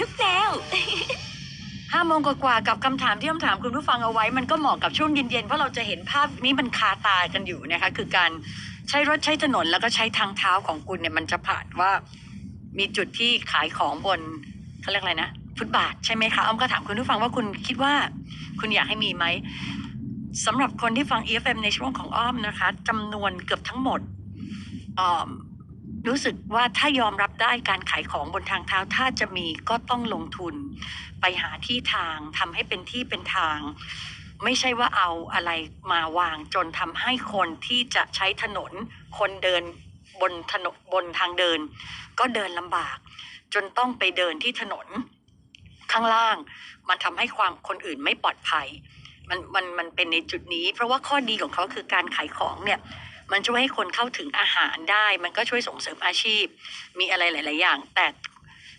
ทุกแนว ห้าโมงกว่าๆกับคำถามที่คำถามคุณผู้ฟังเอาไว้ มันก็เหมาะกับช่วงเย็นๆเพราะเราจะเห็นภาพนี้มันคาตากันอยู่นะคะ คือการใช้รถใช้ถนนแล้วก็ใช้ทางเท้าของคุณเนี่ยมันจะผ่านว่า มีจุดที่ขายของบนเขาเรียกอะไรนะฟุตบาทใช่ไหมคะอ้อมก็ถามคุณผู้ฟังว่าคุณคิดว่า คุณอยากให้มีไหมสำหรับคนที่ฟัง EFM ในช่วงของอ้อมนะคะจำนวนเกือบทั้งหมดอ่อ รู้สึกว่าถ้ายอมรับได้การขายของบนทางเท้าถ้าจะมีก็ต้องลงทุน ไปหาที่ทางทำให้เป็นที่เป็นทาง ไม่ใช่ว่าเอาอะไรมาวางจนทำให้คนที่จะใช้ถนน คนเดินบนถนนบนทางเดิน ก็เดินลำบาก จนต้องไปเดินที่ถนน ข้างล่าง มันทำให้ความคนอื่นไม่ปลอดภัย มันมันมันเป็นในจุดนี้ เพราะว่าข้อดีของเขาคือการขายของเนี่ย มันช่วยให้คนเข้าถึงอาหารได้ มันก็ช่วยส่งเสริมอาชีพ มีอะไรหลาย ๆ อย่าง แต่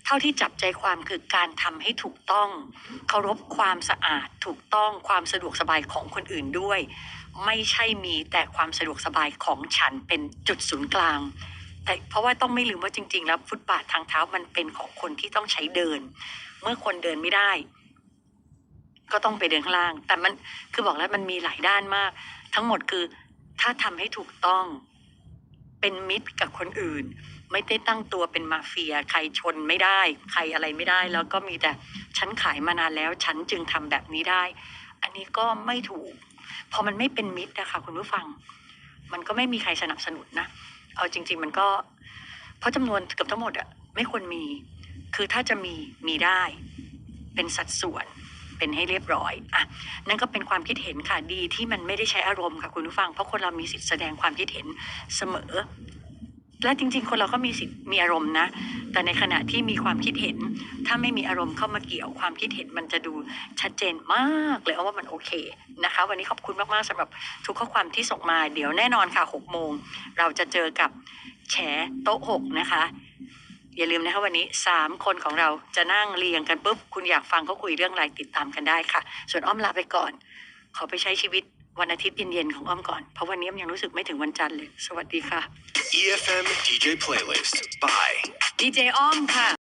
เท่าที่จับใจความคือการทำให้ถูกต้อง เคารพความสะอาดถูกต้องความสะดวกสบายของคนอื่นด้วย ไม่ใช่มีแต่ความสะดวกสบายของฉันเป็นจุดศูนย์กลาง แต่เพราะว่าต้องไม่ลืมว่าจริง ๆ แล้วฟุตบาททางเท้ามันเป็นของคนที่ต้องใช้เดิน เมื่อคนเดินไม่ได้ ก็ต้องไปเดินข้างล่าง แต่มันคือบอกแล้วมันมีหลายด้านมาก ทั้งหมดคือ ถ้าทำให้ถูกต้อง เป็นมิตรกับคนอื่น ไม่ได้ตั้งตัวเป็นมาเฟีย ใครชนไม่ได้ ใครอะไรไม่ได้ แล้วก็มีแต่ฉันขายมานานแล้ว ฉันจึงทำแบบนี้ได้ อันนี้ก็ไม่ถูก พอมันไม่เป็นมิตรนะคะคุณผู้ฟัง มันก็ไม่มีใครสนับสนุนนะ เอาจริง ๆ มันก็ เพราะจำนวนเกือบทั้งหมดอะไม่ควรมี คือถ้าจะมีมีได้ เป็นสัดส่วน เป็นให้เรียบร้อยอะนั่นก็เป็นความคิดเห็นค่ะดีที่มันไม่ได้ใช้อารมณ์ค่ะคุณผู้ฟัง เพราะคนเรามีสิทธิ์แสดงความคิดเห็นเสมอ และจริง ๆ คนเราก็มีสิทธิ์มีอารมณ์นะ แต่ในขณะที่มีความคิดเห็น ถ้าไม่มีอารมณ์เข้ามาเกี่ยวความคิดเห็นมันจะดูชัดเจนมากเลยว่ามันโอเคนะคะ วันนี้ขอบคุณมากๆสำหรับทุกข้อความที่ส่งมาเดี๋ยวแน่นอนค่ะ6โมงเราจะเจอกับแฉโต๊ะหกนะคะ อย่าลืมนะคะวันนี้สามคนของเราจะนั่งเรียงกันปุ๊บ คุณอยากฟังเขาคุยเรื่องอะไรติดตามกันได้ค่ะ ส่วนอ้อมลาไปก่อน ขอไปใช้ชีวิตวันอาทิตย์เย็นๆของอ้อมก่อน เพราะวันนี้อ้อมยังรู้สึกไม่ถึงวันจันทร์เลย สวัสดีค่ะ EFM DJ playlist by ดีเจอ้อมค่ะ